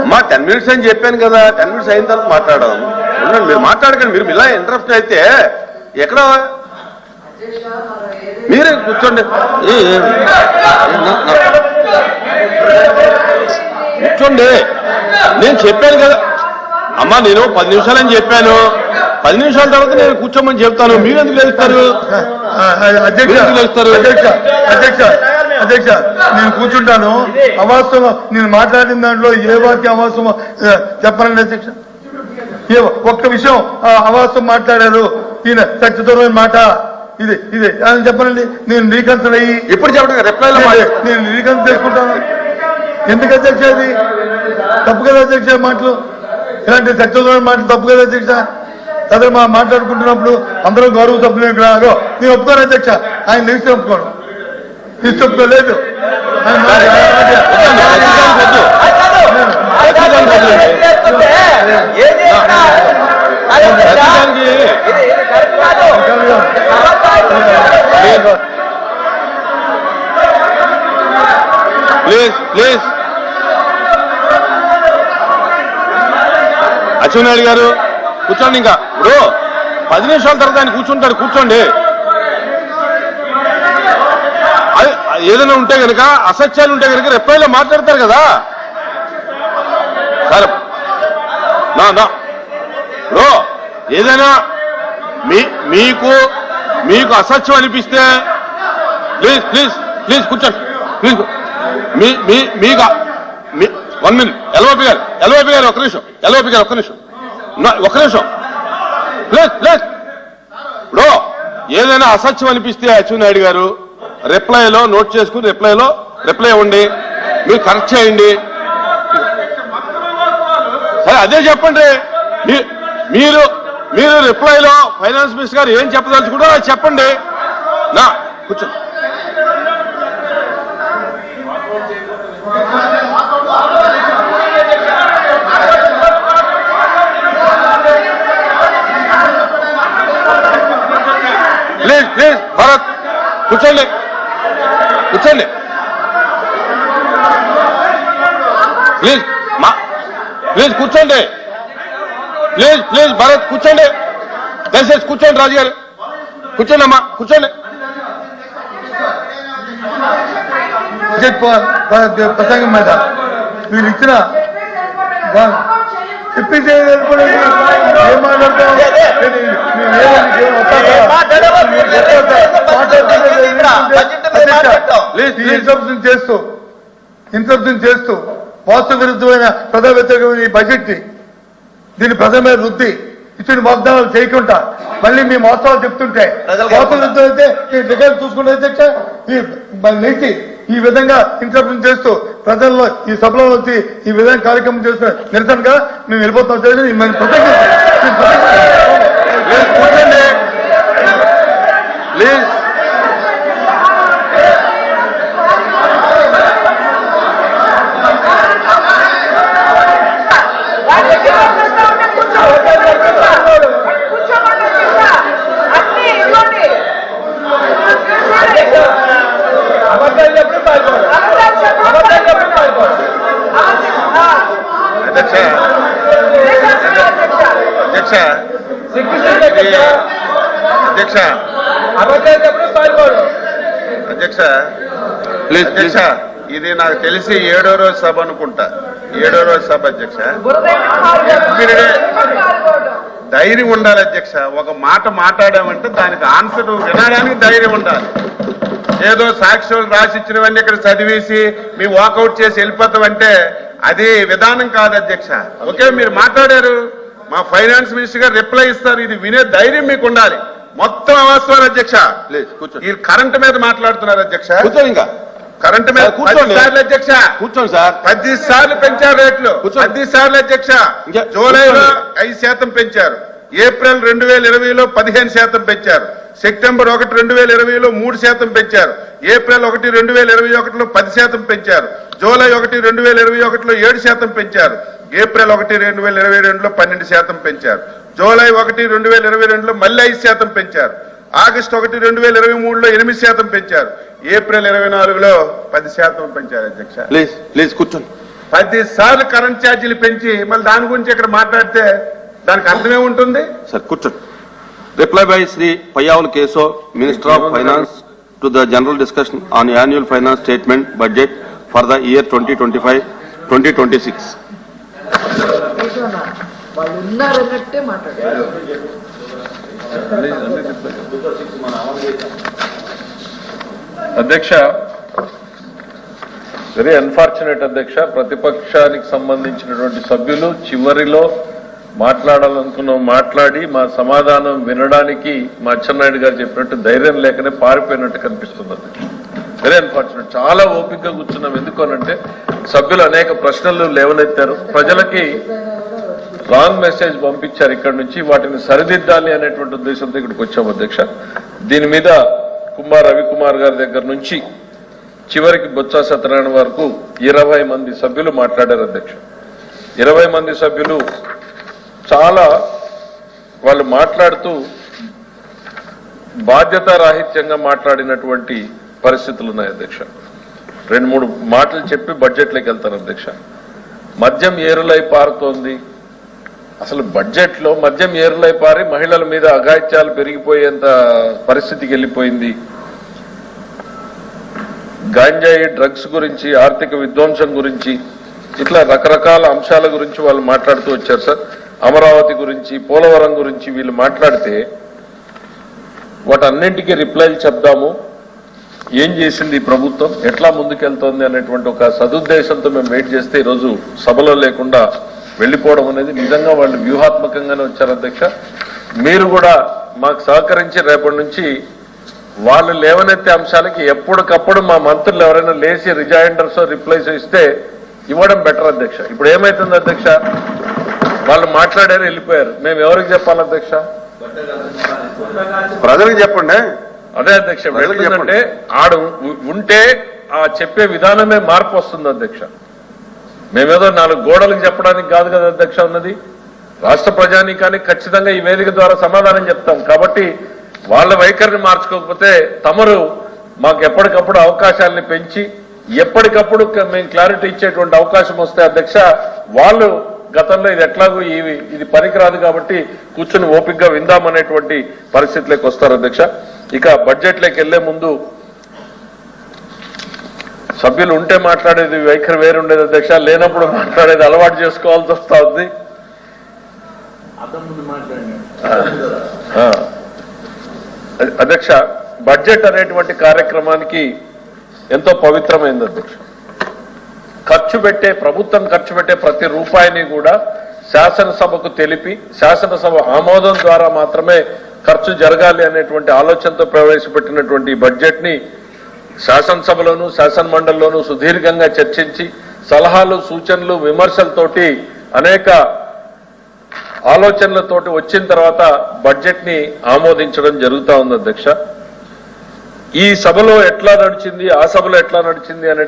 అమ్మా ten minutes అని చెప్పాను కదా టెన్ మినిట్స్ అయిన తర్వాత మాట్లాడదాం. ఉండండి మీరు మాట్లాడకండి మీరు ఇలా ఇంటరప్ట్ అయితే ఎక్కడ? మీరే కూర్చోండి. కూర్చోండి. నేను చెప్పాను కదా. అమ్మా నేను పది నిమిషాలని చెప్పాను. పది నిమిషాల తర్వాత నేను కూర్చోమని చెప్తాను. మీరు ఎందుకు లేస్తారు? అధ్యక్ష? అధ్యక్ష. అధ్యక్ష నేను కూర్చుంటాను. అవాస్తవం నేను మాట్లాడిన దాంట్లో ఏ వాక్య అవాస్తవం చెప్పనండి అధ్యక్ష. ఏ ఒక్క విషయం ఆ, అవాస్తవం మాట్లాడారు. ఈయన ఖచ్చితమైన మాట. ఇది ఇది అని చెప్పనండి నేను రీకన్సల్ అయ్యి ఎప్పుడు చెప్పండి రిప్లైలో నేను- నేను రీకన్సల్ చేసుకుంటాను. ఎందుకు అధ్యక్ష అది తప్పు కదా అధ్యక్ష మాటలు? ఇలాంటి సత్యమైన మాటలు తప్పు కదా అధ్యక్ష? అదే మా మాట్లాడుకుంటున్నప్పుడు అందరూ గౌరవ సభ్యులు ఇక్కడ. నేను ఒప్పుకోను అధ్యక్ష. ఆయన నిలిచి ఒప్పుకోను. తీసి ఒప్పుకోలేదు ప్లీజ్. ప్లీజ్ అచ్చెన్నాయుడు గారు కూర్చోండి ఇంకా. ఇప్పుడు పది నిమిషాల తర్వాత ఆయన కూర్చుంటాడు కూర్చోండి అది- ఏదైనా ఉంటే కనుక అసత్యాలు ఉంటే కనుక రెప్పైలో మాట్లాడతారు కదా. సరే. నా నా. బ్రో ఏదైనా మీ మీకు మీకు అసత్యం అనిపిస్తే ప్లీజ్ ప్లీజ్ ప్లీజ్ కూర్చోండి. ప్లీజ్. మీ మీ మీకు మీ వన్ మినిట్. ఎల్ఓపి గారు ఎల్ఓపి గారు ఒక నిమిషం. ఎల్ఓపి గారు ఒక నిమిషం. నా- ఒక నిమిషం. Please please. బ్రో ఏదైనా అసత్యం అనిపిస్తే అచ్చెన్నాయుడు గారు రిప్లైలో నోట్ చేసుకుని రిప్లైలో రిప్లై ఇవ్వండి. మీరు కరెక్ట్ చేయండి. సరే అదే చెప్పండి. మీ- మీరు మీరు రిప్లైలో ఫైనాన్స్ మినిస్టర్ గారు ఏం చెప్పదలుచుకుంటారో అది చెప్పండి. నా కూర్చోండి ప్లీజ్ ప్లీజ్ భరత్ కూర్చోండి. కూర్చోండి ప్లీజ్ మా ప్లీజ్ కూర్చోండి ప్లీజ్ ప్లీజ్ భరత్ కూర్చోండి దయచేసి కూర్చోండి రాజు గారు కూర్చోండి అమ్మా కూర్చోండి ప్రసంగం మీద మీరు ఇచ్చిన వా- చెప్పింది ఏం మాట్లాడతాం ఇన్సబ్షన్ చేస్తూ ఇన్సబ్షన్ చేస్తూ వాస్తు విరుద్ధమైన ప్రజా వ్యతిరేకమైన ఈ బడ్జెట్ని దీని ప్రజల మీద వృద్ధి ఇచ్చిన వాగ్దానాలు చేయకుండా మళ్ళీ మీ మోసాలు చెప్తుంటే వాస్తు విరుద్ధం అయితే ఈ రికార్డు చూసుకుంటే అధ్యక్ష ఈ విధంగా ఇంటర్ప్రిట్ చేస్తూ ప్రజల్లో ఈ సభలో వచ్చి ఈ విధంగా కార్యక్రమం చేస్తున్న నిరసనగా మేము వెళ్ళిపోతాం చేసి మేము. ప్లీజ్ అధ్యక్ష. ఇది- అధ్యక్ష. అధ్యక్ష. ప్లీజ్ అధ్యక్ష. ఇది నాకు తెలిసి ఏడో రోజు సభ అనుకుంటా. ఏడో రోజు సభ అధ్యక్ష. ధైర్యం ఉండాలి అధ్యక్ష. ఒక మాట మాట్లాడామంటే దానికి ఆన్సర్ వినడానికి ధైర్యం ఉండాలి. ఏదో సాక్ష్యాలు రాసి ఇచ్చినవన్నీ ఇక్కడ చదివేసి మీ వాకౌట్ చేసి వెళ్ళిపోతామంటే అది విధానం కాదు అధ్యక్ష. ఓకే మీరు మాట్లాడారు? మా ఫైనాన్స్ మినిస్టర్ గారు రిప్లై ఇస్తారు. ఇది వినే ధైర్యం మీకు ఉండాలి. మొత్తం అవాస్తవాలు అధ్యక్ష. ఈ కరెంట్ మీద మాట్లాడుతున్నారు అధ్యక్ష. ఇంకా. కరెంట్ మీద కూర్చోండి. సార్లు అధ్యక్ష. కూర్చోండి సార్. పది సార్లు పెంచారు రేట్లు. పది సార్లు అధ్యక్ష. జూలైలో. ఐదు శాతం పెంచారు. ఏప్రిల్ రెండు వేల ఇరవైలో పదిహేను శాతం పెంచారు. సెప్టెంబర్ ఒకటి రెండు వేల ఇరవైలో మూడు శాతం పెంచారు. ఏప్రిల్ ఒకటి రెండు వేల ఇరవై ఒకటిలో పది శాతం పెంచారు. జూలై ఒకటి రెండు వేల ఇరవై ఒకటిలో ఏడు శాతం పెంచారు. ఏప్రిల్ ఒకటి రెండు వేల ఇరవై రెండులో పన్నెండు శాతం పెంచారు. జూలై ఒకటి రెండు వేల ఇరవై రెండులో మళ్ళీ ఐదు శాతం పెంచారు. ఆగస్టు ఒకటి రెండు వేల ఇరవై మూడులో ఎనిమిది శాతం పెంచారు. ఏప్రిల్ ఇరవై నాలుగులో పది శాతం పెంచారు అధ్యక్ష. ప్లీజ్ ప్లీజ్ కూర్చోండి. పది సార్లు కరెంట్ ఛార్జీలు పెంచి మళ్ళీ దాని గురించి ఇక్కడ మాట్లాడితే దానికి అర్థమే ఉంటుంది? సార్ కూర్చోండి. Reply by Shri Payyavula Keshav minister of finance to the general discussion on annual finance statement budget for the year twenty twenty five twenty twenty six వాళ్ళు ఉన్నారన్నట్టే మాట్లాడారు. అధ్యక్ష వెరీ అన్ఫార్చునేట్ అధ్యక్ష ప్రతిపక్షానికి సంబంధించినటువంటి సభ్యులు చివరిలో మాట్లాడాలనుకున్న మాట్లాడి మా సమాధానం వినడానికి మా అచ్చెన్నాయుడు గారు చెప్పినట్టు ధైర్యం లేకనే పారిపోయినట్టు కనిపిస్తుంది అధ్యక్ష. వెరీ అన్ఫార్చునేట్ చాలా ఓపికగా కూర్చున్నాం. ఎందుకనంటే సభ్యులు అనేక ప్రశ్నలు లేవనెత్తారు. ప్రజలకి రాంగ్ మెసేజ్ పంపించారు ఇక్కడ నుంచి. వాటిని సరిదిద్దాలి అనేటువంటి ఉద్దేశంతో ఇక్కడికి వచ్చాం అధ్యక్ష. దీని మీద కుమార్ రవికుమార్ గారి దగ్గర నుంచి చివరికి బొత్స సత్యనారాయణ వరకు ఇరవై మంది సభ్యులు మాట్లాడారు అధ్యక్ష. ఇరవై మంది సభ్యులు చాలా వాళ్ళు మాట్లాడుతూ బాధ్యత రాహిత్యంగా మాట్లాడినటువంటి పరిస్థితులు ఉన్నాయి అధ్యక్ష. రెండు మూడు మాటలు చెప్పి బడ్జెట్లోకి వెళ్తారు అధ్యక్ష. మద్యం ఏరులై పారుతోంది. అసలు బడ్జెట్లో మద్యం ఏరులై పారి మహిళల మీద అఘాయిత్యాలు పెరిగిపోయేంత పరిస్థితికి వెళ్ళిపోయింది. గాంజాయి డ్రగ్స్ గురించి ఆర్థిక విధ్వంసం గురించి ఇట్లా రకరకాల అంశాల గురించి వాళ్ళు మాట్లాడుతూ వచ్చారు సార్. అమరావతి గురించి పోలవరం గురించి వీళ్ళు మాట్లాడితే వాటన్నింటికీ రిప్లైలు చెప్దాము. ఏం చేసింది ప్రభుత్వం? ఎట్లా ముందుకెళ్తోంది అనేటువంటి ఒక సదుద్దేశంతో మేము వెయిట్ చేస్తే ఈరోజు సభలో లేకుండా వెళ్ళిపోవడం అనేది నిజంగా వాళ్ళు వ్యూహాత్మకంగానే వచ్చారు అధ్యక్ష. మీరు కూడా మాకు సహకరించి రేపటి నుంచి వాళ్ళు లేవనెత్తే అంశాలకి ఎప్పటికప్పుడు మా మంత్రులు ఎవరైనా లేచి రిజైండర్స్ రిప్లైస్ ఇస్తే ఇవ్వడం బెటర్ అధ్యక్ష. ఇప్పుడు ఏమైతుంది అధ్యక్ష? వాళ్ళు మాట్లాడారు వెళ్ళిపోయారు. మేము ఎవరికి చెప్పాలి అధ్యక్ష? ప్రజలకు చెప్పండి. అదే అధ్యక్ష వెళ్తుందంటే ఆడు ఉంటే ఆ చెప్పే విధానమే మార్పు వస్తుంది అధ్యక్ష. మేమేదో నాలుగు గోడలకు చెప్పడానికి కాదు కదా అధ్యక్ష ఉన్నది రాష్ట్ర ప్రజానీకానికి ఖచ్చితంగా ఈ వేదిక ద్వారా సమాధానం చెప్తాం. కాబట్టి వాళ్ళ వైఖరిని మార్చుకోకపోతే తమరు మాకు ఎప్పటికప్పుడు అవకాశాలని పెంచి ఎప్పటికప్పుడు మేము క్లారిటీ ఇచ్చేటువంటి అవకాశం వస్తే అధ్యక్ష వాళ్ళు గతంలో ఇది ఎట్లాగూ ఇవి ఇది పనికిరాదు కాబట్టి కూర్చుని ఓపికగా విందామనేటువంటి పరిస్థితిలోకి వస్తారు అధ్యక్ష. ఇక బడ్జెట్లోకి వెళ్ళే ముందు సభ్యులు ఉంటే మాట్లాడేది వైఖరి వేరుండేది అధ్యక్ష లేనప్పుడు మాట్లాడేది అలవాటు చేసుకోవాల్సి వస్తా ఉంది అధ్యక్ష బడ్జెట్ అనేటువంటి కార్యక్రమానికి ఎంతో పవిత్రమైంది అధ్యక్ష. ఖర్చు పెట్టే ప్రభుత్వం ఖర్చు పెట్టే ప్రతి రూపాయిని కూడా శాసనసభకు తెలిపి శాసనసభ ఆమోదం ద్వారా మాత్రమే ఖర్చు జరగాలి అనేటువంటి ఆలోచనతో ప్రవేశపెట్టినటువంటి ఈ బడ్జెట్ని శాసనసభలోను శాసనమండలిలోను సుదీర్ఘంగా చర్చించి సలహాలు సూచనలు విమర్శలతోటి అనేక ఆలోచనలతోటి వచ్చిన తర్వాత బడ్జెట్ని ఆమోదించడం జరుగుతా ఉంది అధ్యక్ష. ఈ సభలో ఎట్లా నడిచింది ఆ సభలో ఎట్లా నడిచింది అనే